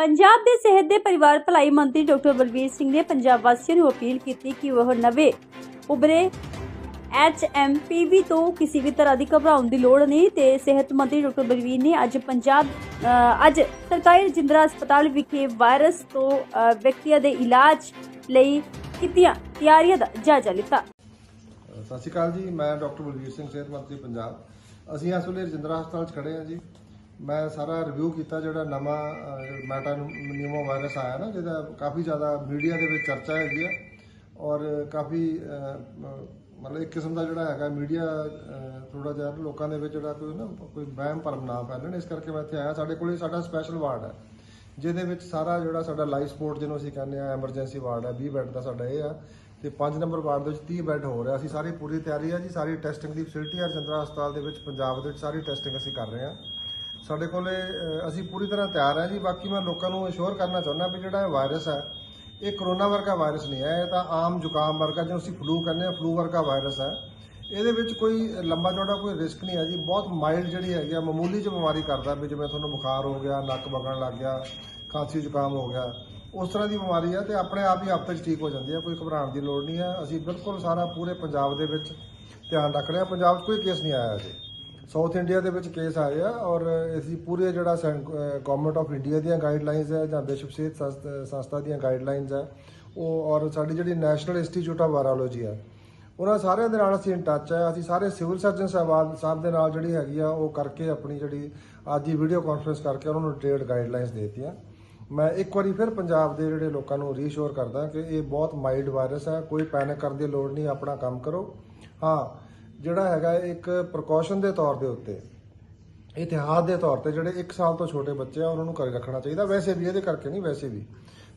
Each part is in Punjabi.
ਪੰਜਾਬ ਦੇ ਸਿਹਤ ਦੇ ਪਰਿਵਾਰ ਭਲਾਈ ਮੰਤਰੀ ਡਾਕਟਰ ਬਲਬੀਰ ਸਿੰਘ ਨੇ ਪੰਜਾਬ ਵਾਸੀਆਂ ਨੂੰ ਅਪੀਲ ਕੀਤੀ ਕਿ ਉਹ ਨਵੇਂ ਉਭਰੇ ਐਚਐਮਪੀਵੀ ਤੋਂ ਕਿਸੇ ਵੀ ਤਰ੍ਹਾਂ ਦੀ ਘਬਰਾਉਣ ਦੀ ਲੋੜ ਨਹੀਂ ਤੇ ਸਿਹਤ ਮੰਤਰੀ ਡਾਕਟਰ ਬਲਬੀਰ ਨੇ ਅੱਜ ਪੰਜਾਬ ਅੱਜ ਸਰਕਾਰੀ ਰਜਿੰਦਰਾ ਹਸਪਤਾਲ ਵਿਖੇ ਵਾਇਰਸ ਤੋਂ ਅ, ਵਿਅਕਤੀਆਂ ਦੇ ਇਲਾਜ ਲਈ ਕੀਤੀਆਂ ਤਿਆਰੀਆਂ ਦਾ ਜਾਇਜ਼ਾ ਲਿੱਤਾ। ਸਤਿ ਸ਼੍ਰੀ ਅਕਾਲ ਜੀ ਮੈਂ ਡਾਕਟਰ ਬਲਵੀਰ ਸਿੰਘ ਸਿਹਤ ਮੰਤਰੀ ਪੰਜਾਬ। ਅਸੀਂ ਇਸ ਵੇਲੇ ਰਜਿੰਦਰਾ ਹਸਪਤਾਲ 'ਚ ਖੜੇ ਹਾਂ ਜੀ। ਮੈਂ ਸਾਰਾ ਰਿਵਿਊ ਕੀਤਾ ਜਿਹੜਾ ਨਵਾਂ ਮੈਟਾ ਨਿਊਮੋ ਵਾਇਰਸ ਆਇਆ ਨਾ, ਜਿਹਦਾ ਕਾਫੀ ਜ਼ਿਆਦਾ ਮੀਡੀਆ ਦੇ ਵਿੱਚ ਚਰਚਾ ਹੈਗੀ ਆ ਔਰ ਕਾਫੀ ਮਤਲਬ ਇੱਕ ਕਿਸਮ ਦਾ ਜਿਹੜਾ ਹੈਗਾ ਮੀਡੀਆ ਥੋੜਾ ਜਿਹਾ ਲੋਕਾਂ ਦੇ ਵਿੱਚ ਜਿਹੜਾ ਕੋਈ ਨਾ, ਕੋਈ ਵਹਿਮ ਭਰਮ ਨਾ ਫੈਲਣ। ਇਸ ਕਰਕੇ ਮੈਂ ਇੱਥੇ ਆਇਆ। ਸਾਡੇ ਕੋਲੇ ਸਾਡਾ ਸਪੈਸ਼ਲ ਵਾਰਡ ਹੈ, ਜਿਹਦੇ ਵਿੱਚ ਸਾਰਾ ਜਿਹੜਾ ਸਾਡਾ ਲਾਈਫ ਸਪੋਰਟ ਜਿਹਨੂੰ ਅਸੀਂ ਕਹਿੰਦੇ ਆ ਐਮਰਜੈਂਸੀ ਵਾਰਡ ਹੈ 20 ਬੈੱਡ ਦਾ ਸਾਡਾ ਇਹ ਆ। ਤੇ 5 ਨੰਬਰ ਵਾਰਡ ਦੇ ਵਿੱਚ 30 ਬੈੱਡ ਹੋ ਰਿਹਾ। ਅਸੀਂ ਸਾਰੀ ਪੂਰੀ ਤਿਆਰੀ ਆ ਜੀ, ਸਾਰੀ ਟੈਸਟਿੰਗ ਦੀ ਫੈਸਿਲਿਟੀ ਹੈ ਰਜਿੰਦਰਾ ਹਸਪਤਾਲ ਦੇ ਵਿੱਚ, ਪੰਜਾਬ ਦੇ ਵਿੱਚ ਸਾਰੀ ਟੈਸਟਿੰਗ ਅਸੀਂ ਕਰ ਰਹੇ ਹਾਂ ਸਾਡੇ ਕੋਲੇ ਅਹ, ਅਸੀਂ ਪੂਰੀ ਤਰ੍ਹਾਂ ਤਿਆਰ ਹਾਂ ਜੀ। ਬਾਕੀ ਮੈਂ ਲੋਕਾਂ ਨੂੰ ਅਸ਼ੋਰ ਕਰਨਾ ਚਾਹੁੰਦਾ ਵੀ ਜਿਹੜਾ ਇਹ ਵਾਇਰਸ ਹੈ ਇਹ ਕਰੋਨਾ ਵਰਗਾ ਵਾਇਰਸ ਨਹੀਂ ਹੈ। ਇਹ ਤਾਂ ਆਮ ਜ਼ੁਕਾਮ ਵਰਗਾ ਜਿਹਨੂੰ ਅਸੀਂ ਫਲੂ ਕਹਿੰਦੇ ਆ ਫਲੂ ਵਰਗਾ ਵਾਇਰਸ ਹੈ। ਇਹਦੇ ਵਿੱਚ ਕੋਈ ਲੰਬਾ ਚੌੜਾ ਕੋਈ ਰਿਸਕ ਨਹੀਂ ਹੈ ਜੀ। ਬਹੁਤ ਮਾਈਲਡ ਜਿਹੜੀ ਹੈਗੀ ਆ ਮਾਮੂਲੀ ਜਿਹੀ ਬਿਮਾਰੀ ਕਰਦਾ ਵੀ ਜਿਵੇਂ ਤੁਹਾਨੂੰ ਬੁਖਾਰ ਹੋ ਗਿਆ ਨੱਕ ਵਗਣ ਲੱਗ ਗਿਆ ਖਾਂਸੀ ਜ਼ੁਕਾਮ ਹੋ ਗਿਆ। ਉਸ ਤਰ੍ਹਾਂ ਦੀ ਬਿਮਾਰੀ ਆ ਤੇ ਆਪਣੇ ਆਪ ਹੀ ਆਪੇ 'ਚ ਠੀਕ ਹੋ ਜਾਂਦੀ ਹੈ। ਕੋਈ ਘਬਰਾਉਣ ਦੀ ਲੋੜ ਨਹੀਂ ਹੈ। ਅਸੀਂ ਬਿਲਕੁਲ ਸਾਰਾ ਪੂਰੇ ਪੰਜਾਬ ਦੇ ਵਿੱਚ ਧਿਆਨ ਰੱਖ ਰਹੇ ਹਾਂ। ਪੰਜਾਬ 'ਚ ਕੋਈ ਕੇਸ ਨਹੀਂ ਆਇਆ ਅਜੇ ਸਾਊਥ ਇੰਡੀਆ ਦੇ ਵਿੱਚ ਕੇਸ ਆਏ ਆ ਔਰ ਅਸੀਂ ਪੂਰੇ ਜਿਹੜਾ ਗਵਰਨਮੈਂਟ ਆਫ ਇੰਡੀਆ ਦੀਆਂ ਗਾਈਡਲਾਈਨਸ ਹੈ ਜਾਂ ਵਿਸ਼ਵ ਸਿਹਤ ਸੰਸਥ- ਸੰਸਥਾ ਦੀਆਂ ਗਾਈਡਲਾਈਨਸ ਹੈ, ਉਹ ਔਰ ਸਾਡੀ ਜਿਹੜੀ ਨੈਸ਼ਨਲ ਇੰਸਟੀਚਿਊਟ ਆਫ ਵਾਇਰੋਲੋਜੀ ਹੈ, ਉਹਨਾਂ ਸਾਰਿਆਂ ਦੇ ਨਾਲ ਅਸੀਂ ਇਨ ਟੱਚ ਹੈ, ਅਸੀਂ ਸਾਰੇ ਸਿਵਲ ਸਰਜਨ ਸਾਹਿਬਾਨ ਸਾਹਿਬ ਦੇ ਨਾਲ ਜਿਹੜੀ ਹੈਗੀ ਆ, ਉਹ ਕਰਕੇ ਆਪਣੀ ਜਿਹੜੀ ਅੱਜ ਦੀ ਵੀਡੀਓ ਕਾਨਫਰੰਸ ਕਰਕੇ ਉਹਨਾਂ ਨੂੰ ਡਿਟੇਲਡ ਗਾਈਡਲਾਈਨਸ ਦੇਤੀਆਂ। ਮੈਂ ਇੱਕ ਵਾਰੀ ਫਿਰ ਪੰਜਾਬ ਦੇ ਜਿਹੜੇ ਲੋਕਾਂ ਨੂੰ ਰੀਸ਼ੋਰ ਕਰਦਾ ਕਿ ਇਹ ਬਹੁਤ ਮਾਈਲਡ ਵਾਇਰਸ ਹੈ, ਕੋਈ ਪੈਨਿਕ ਕਰਨ ਦੀ ਲੋੜ ਨਹੀਂ, ਆਪਣਾ ਕੰਮ ਕਰੋ। ਹਾਂ ਜਿਹੜਾ ਹੈਗਾ ਇੱਕ ਪ੍ਰੀਕਾਸ਼ਨ ਦੇ ਤੌਰ ਦੇ ਉੱਤੇ, ਇਤਿਹਾਸ ਦੇ ਤੌਰ ਤੇ ਜਿਹੜੇ 1 ਸਾਲ ਤੋਂ ਛੋਟੇ ਬੱਚੇ ਆ, ਉਹਨਾਂ ਨੂੰ ਘਰੇ ਰੱਖਣਾ ਚਾਹੀਦਾ। ਵੈਸੇ ਵੀ, ਇਹਦੇ ਕਰਕੇ ਨਹੀਂ, ਵੈਸੇ ਵੀ।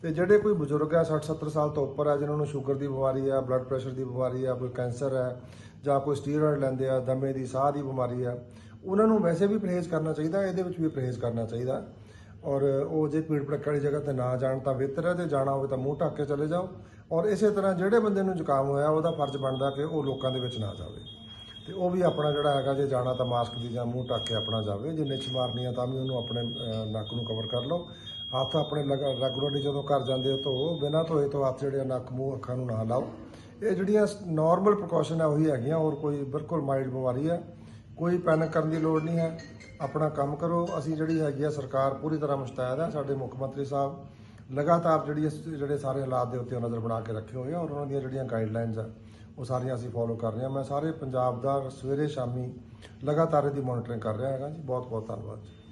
ਤੇ ਜਿਹੜੇ ਕੋਈ ਬਜ਼ੁਰਗ ਆ 60 70 ਸਾਲ ਤੋਂ ਉੱਪਰ ਆ, ਜਿਨ੍ਹਾਂ ਨੂੰ ਸ਼ੂਗਰ ਦੀ ਬਿਮਾਰੀ ਆ ਬਲੱਡ ਪ੍ਰੈਸ਼ਰ ਦੀ ਬਿਮਾਰੀ ਆ, ਕੋਈ ਕੈਂਸਰ ਹੈ ਜਾਂ ਕੋਈ ਸਟੀਰੋਇਡ ਲੈਂਦੇ ਆ, ਦਮੇ ਦੀ, ਸਾਹ ਦੀ ਬਿਮਾਰੀ ਆ, ਉਹਨਾਂ ਨੂੰ ਵੈਸੇ ਵੀ ਪਰਹੇਜ਼ ਕਰਨਾ ਚਾਹੀਦਾ, ਇਹਦੇ ਵਿੱਚ ਵੀ ਪਰਹੇਜ਼ ਕਰਨਾ ਚਾਹੀਦਾ। ਔਰ ਉਹ ਜੇ ਭੀੜ ਭੜੱਕੇ ਵਾਲੀ ਜਗ੍ਹਾ ਤੇ ਨਾ ਜਾਣ ਤਾਂ ਬਿਹਤਰ ਹੈ, ਜੇ ਜਾਣਾ ਹੋਵੇ ਤਾਂ ਮੂੰਹ ਢੱਕ ਕੇ ਚਲੇ ਜਾਓ। ਔਰ ਇਸੇ ਤਰ੍ਹਾਂ ਜਿਹੜੇ ਬੰਦੇ ਨੂੰ ਜ਼ੁਕਾਮ ਹੋਇਆ, ਉਹਦਾ ਫਰਜ਼ ਬਣਦਾ ਕਿ ਉਹ ਲੋਕਾਂ ਦੇ ਵਿੱਚ ਨਾ ਜਾਵੇ। ਤੇ ਉਹ ਵੀ ਆਪਣਾ ਜਿਹੜਾ ਹੈਗਾ ਜੇ ਜਾਣਾ ਤਾਂ ਮਾਸਕ ਦੀ ਜਾਂ ਮੂੰਹ ਢੱਕ ਕੇ ਆਪਣਾ ਜਾਵੇ ਜੇ ਨਿੱਛ ਮਾਰਨੀ ਆ ਤਾਂ ਵੀ ਉਹਨੂੰ ਆਪਣੇ ਨੱਕ ਨੂੰ ਕਵਰ ਕਰ ਲਓ। ਹੱਥ ਆਪਣੇ ਰੈਗੂਲਰਲੀ ਜਦੋਂ ਘਰ ਜਾਂਦੇ ਹੋ ਧੋ ਬਿਨਾਂ ਧੋਏ ਤੋਂ ਹੱਥ ਜਿਹੜੇ ਆ ਨੱਕ, ਮੂੰਹ, ਅੱਖਾਂ ਨੂੰ ਨਾ ਲਾਓ। ਇਹ ਜਿਹੜੀਆਂ ਨਾਰਮਲ ਪ੍ਰੀਕਾਸ਼ਨ ਆ ਉਹੀ ਹੈਗੀਆਂ ਔਰ ਕੋਈ ਬਿਲਕੁਲ ਮਾਈਲਡ ਬਿਮਾਰੀ ਆ। ਕੋਈ ਪੈਨਿਕ ਕਰਨ ਦੀ ਲੋੜ ਨਹੀਂ ਹੈ। ਆਪਣਾ ਕੰਮ ਕਰੋ। ਅਸੀਂ ਜਿਹੜੀ ਹੈਗੀ ਆ ਸਰਕਾਰ ਪੂਰੀ ਤਰ੍ਹਾਂ ਮੁਸ਼ਤੈਦ ਹੈ ਸਾਡੇ ਮੁੱਖ ਮੰਤਰੀ ਸਾਹਿਬ। ਲਗਾਤਾਰ ਜਿਹੜੀ ਇਸ- ਜਿਹੜੇ ਸਾਰੇ ਹਾਲਾਤ ਦੇ ਉੱਤੇ ਉਹ ਨਜ਼ਰ ਬਣਾ ਕੇ ਰੱਖੇ ਹੋਏ ਆ, ਔਰ ਉਹਨਾਂ ਦੀਆਂ ਜਿਹੜੀਆਂ ਗਾਈਡਲਾਈਨਸ ਆ ਉਹ ਸਾਰੀਆਂ ਅਸੀਂ ਫੋਲੋ ਕਰ ਰਹੇ ਹਾਂ। ਮੈਂ ਸਾਰੇ ਪੰਜਾਬ ਦਾ ਸਵੇਰੇ ਸ਼ਾਮੀ ਲਗਾਤਾਰ ਇਹਦੀ ਮੋਨੀਟਰਿੰਗ ਕਰ ਰਿਹਾ ਹੈਗਾ ਜੀ। ਬਹੁਤ ਬਹੁਤ ਧੰਨਵਾਦ ਜੀ।